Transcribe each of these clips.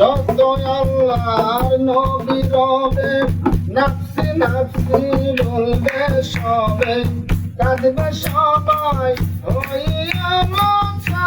যত আল্লাহর নবী রবে নাফসি নাফসি বলবে সবে কাঁদবে সবাই হইয়া মোছা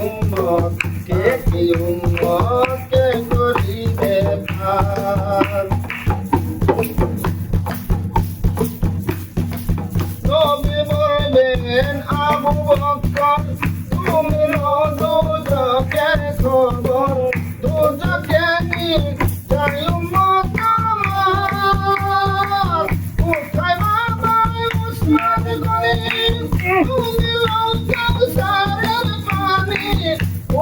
উম্মত কে কি উম্মত কে করিবে ভাত নবী বলবেন আবু বকর তুমি রোজকের খবর দুজকে নিয়ে যাই উম্মত আমার কোথায় বাবা উসমান গরিব তুমি লোক সারে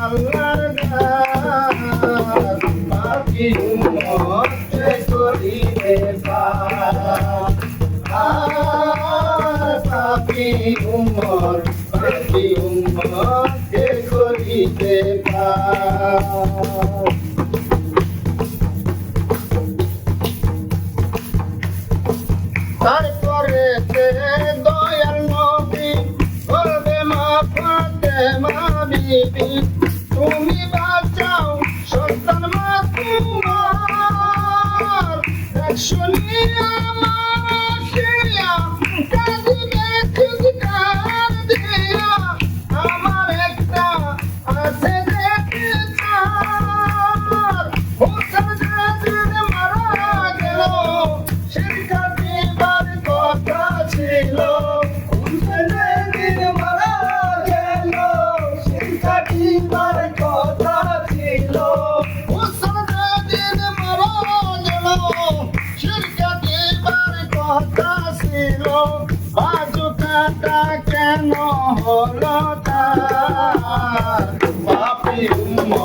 আল্লাহর বাকি করিবে পাপি উমর বাকি উমর করিতে পা Got it. তুমি বাঁচাও সন্তান মা তোমার। গো আজ কাটা কেন হলো তার? পাপি উম্মা